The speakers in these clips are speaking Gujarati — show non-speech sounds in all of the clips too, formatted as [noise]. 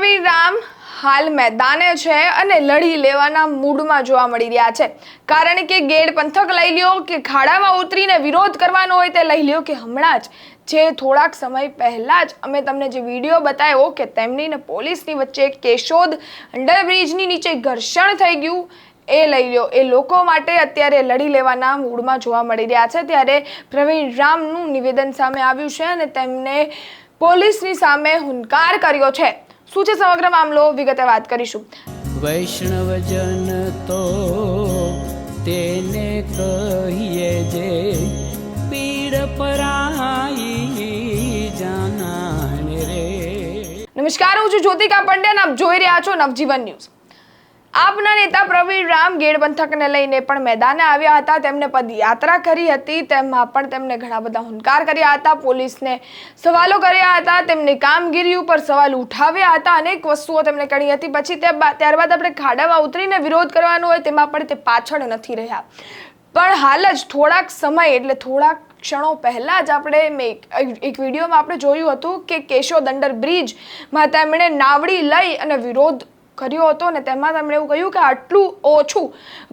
પ્રવીણ રામ હાલ મેદાને છે અને લડી લેવાના મૂડમાં જોવા મળી રહ્યા છે. કારણ કે ગેડ પંથક લઈ લ્યો કે ખાડામાં ઉતરીને વિરોધ કરવાનો હોય તે લઈ લ્યો કે હમણાં જ. જે થોડાક સમય પહેલાં જ અમે તમને જે વીડિયો બતાવ્યો કે તેમની ને પોલીસની વચ્ચે કેશોદ અંડરબ્રિજની નીચે ઘર્ષણ થઈ ગયું, એ લઈ લ્યો. એ લોકો માટે અત્યારે લડી લેવાના મૂડમાં જોવા મળી રહ્યા છે. ત્યારે પ્રવીણ રામનું નિવેદન સામે આવ્યું છે અને તેમને પોલીસની સામે હુંકાર કર્યો છે. શું છે સમગ્ર મામલો? વિગતે વાત કરીશું. વૈષ્ણવજન તો તેને કહીએ જે પીડ પરાઈ જાનાને રે. નમસ્કાર હું છું જ્યોતિકા પંડ્યા આપ જોઈ રહ્યા છો નવજીવન ન્યૂઝ. આપના નેતા પ્રવીણ રામ ગેડ પંથકને લઈને પણ મેદાને આવ્યા હતા. તેમણે પદયાત્રા કરી હતી. તેમાં પણ તેમણે ઘણા બધા હુંકાર કર્યા હતા. પોલીસને સવાલો કર્યા હતા. તેમની કામગીરી ઉપર સવાલ ઉઠાવ્યા હતા. અનેક વસ્તુઓ તેમણે કરી હતી. પછી તે ત્યારબાદ આપણે ખાડામાં ઉતરીને વિરોધ કરવાનો હોય તેમાં પણ તે પાછળ નથી રહ્યા. પણ હાલ જ થોડાક સમય, એટલે થોડાક ક્ષણો પહેલાં જ આપણે મેં એક વિડીયોમાં આપણે જોયું હતું કે કેશો દંડર બ્રિજમાં તેમણે નાવડી લઈ અને વિરોધ કર્યો હતો ને તેમાં તેમણે એવું કહ્યું કે આટલું ઓછું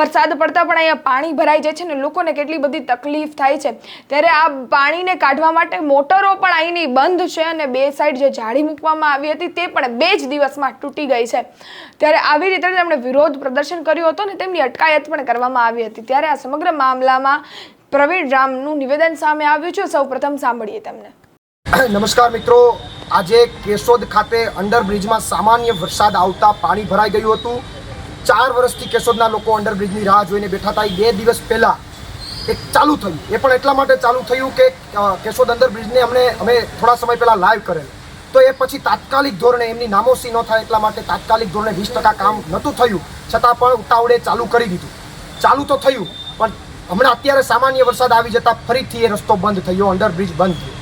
વરસાદ પડતા પણ અહીંયા પાણી ભરાઈ જાય છે ને લોકોને કેટલી બધી તકલીફ થાય છે. ત્યારે આ પાણીને કાઢવા માટે મોટરો પણ અહીંની બંધ છે અને બે સાઈડ જે જાળી મૂકવામાં આવી હતી તે પણ બે જ દિવસમાં તૂટી ગઈ છે. ત્યારે આવી રીતે તેમણે વિરોધ પ્રદર્શન કર્યું હતું ને તેમની અટકાયત પણ કરવામાં આવી હતી. ત્યારે આ સમગ્ર મામલામાં પ્રવીણ રામનું નિવેદન સામે આવ્યું છે. સૌ પ્રથમ સાંભળીએ તેમને. [coughs] નમસ્કાર મિત્રો. આજે કેશોદ ખાતે અંડરબ્રિજમાં સામાન્ય વરસાદ આવતા પાણી ભરાઈ ગયું હતું. ચાર વર્ષથી કેશોદના લોકો અંડરબ્રિજની રાહ જોઈને બેઠા હતા. બે દિવસ પહેલાં એક ચાલુ થયું. એ પણ એટલા માટે ચાલુ થયું કે કેશોદ અંડરબ્રિજને અમને, અમે થોડા સમય પહેલાં લાઈવ કરેલ. તો એ પછી તાત્કાલિક ધોરણે એમની નામોસી ન થાય એટલા માટે તાત્કાલિક ધોરણે વીસ ટકા કામ નહોતું થયું. છતાં પણ ઉતાવળે ચાલુ કરી દીધું. ચાલુ તો થયું, પણ હમણાં અત્યારે સામાન્ય વરસાદ આવી જતા ફરીથી એ રસ્તો બંધ થયો, અંડરબ્રિજ બંધ થયો.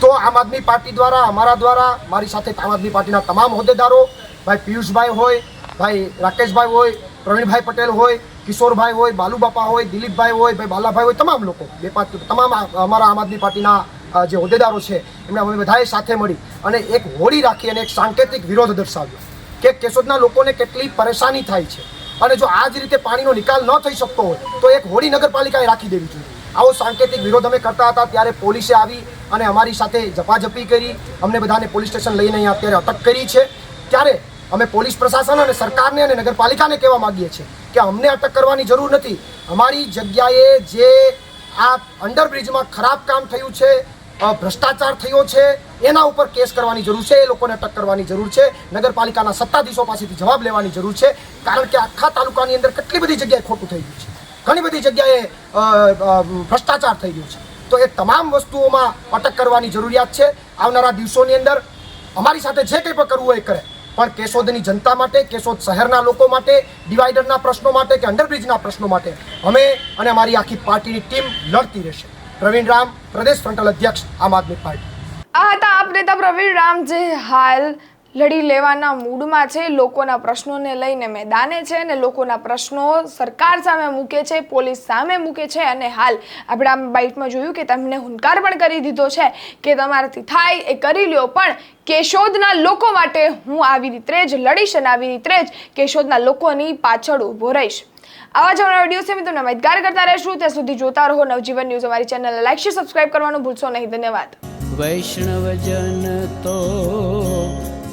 તો આમ આદમી પાર્ટી દ્વારા, અમારા દ્વારા, મારી સાથે આમ આદમી પાર્ટીના તમામ હોદ્દેદારો, ભાઈ પિયુષભાઈ હોય, ભાઈ રાકેશભાઈ હોય, પ્રવીણભાઈ પટેલ હોય, કિશોરભાઈ હોય, બાલુબાપા હોય, દિલીપભાઈ હોય, ભાઈ બાલાભાઈ હોય, તમામ લોકો, બે પાંચ તમામ અમારા આમ આદમી પાર્ટીના જે હોદ્દેદારો છે એમણે અમે બધાએ સાથે મળી અને એક હોળી રાખી અને એક સાંકેતિક વિરોધ દર્શાવ્યો કે કેશોદના લોકોને કેટલી પરેશાની થાય છે. અને જો આ જ રીતે પાણીનો નિકાલ ન થઈ શકતો હોય, તો એક હોળી નગરપાલિકાએ રાખી દેવી જોઈએ. આવો સાંકેતિક વિરોધ અમે કરતા હતા, ત્યારે પોલીસે આવી અને અમારી સાથે ઝપાઝપી કરી. અમને બધાને પોલીસ સ્ટેશન લઈને અહીંયા અત્યારે અટક કરી છે. ત્યારે અમે પોલીસ પ્રશાસન અને સરકારને અને નગરપાલિકાને કહેવા માંગીએ છીએ કે અમને અટક કરવાની જરૂર નથી. અમારી જગ્યાએ જે આ અંડરબ્રિજમાં ખરાબ કામ થયું છે ભ્રષ્ટાચાર થયો છે, એના ઉપર કેસ કરવાની જરૂર છે, એ લોકોને અટક કરવાની જરૂર છે, નગરપાલિકાના સત્તાધીશો પાસેથી જવાબ લેવાની જરૂર છે. કારણ કે આખા તાલુકાની અંદર કેટલી બધી જગ્યાએ ખોટું થઈ ગયું છે. ઘણી બધી જગ્યાએ ભ્રષ્ટાચાર થઈ ગયો છે. તો એ તમામ વસ્તુઓમાં અટક કરવાની જરૂરિયાત છે. આવનારા દિવસોની અંદર અમારી સાથે જે કંઈ પણ કરવું હોય એ કરે. પણ કેશોદની જનતા માટે, કેશોદ શહેરના લોકો માટે, ડિવાઈડરના પ્રશ્નો માટે કે અંડરબ્રિજના પ્રશ્નો માટે અમે અને અમારી આખી પાર્ટીની ટીમ લડતી રહેશે. પ્રવીણ રામ, પ્રદેશ ફ્રન્ટલ અધ્યક્ષ, આમ આદમી પાર્ટી. આ હતા આપ નેતા પ્રવીણ રામ. જે હાલ લડી લેવાના મૂડમાં છે, લોકોના પ્રશ્નોને લઈને મેદાને છે અને લોકોના પ્રશ્નો સરકાર સામે મૂકે છે, પોલીસ સામે મૂકે છે અને હાલ આપણે આ બાઇટમાં જોયું કે તમને હુંકાર પણ કરી દીધો છે કે તમારાથી થાય એ કરી લ્યો, પણ કેશોદના લોકો માટે હું આવી રીતે જ લડીશ અને આવી રીતે જ કેશોદના લોકોની પાછળ ઊભો રહીશ. આવા જ અમારા વીડિયો મેં તમને માહિતગાર કરતા રહેશું. ત્યાં સુધી જોતા રહો નવજીવન ન્યૂઝ. અમારી ચેનલ લાઈક શેર સબસ્ક્રાઈબ કરવાનું ભૂલશો નહીં. ધન્યવાદ. વૈષ્ણવજન તો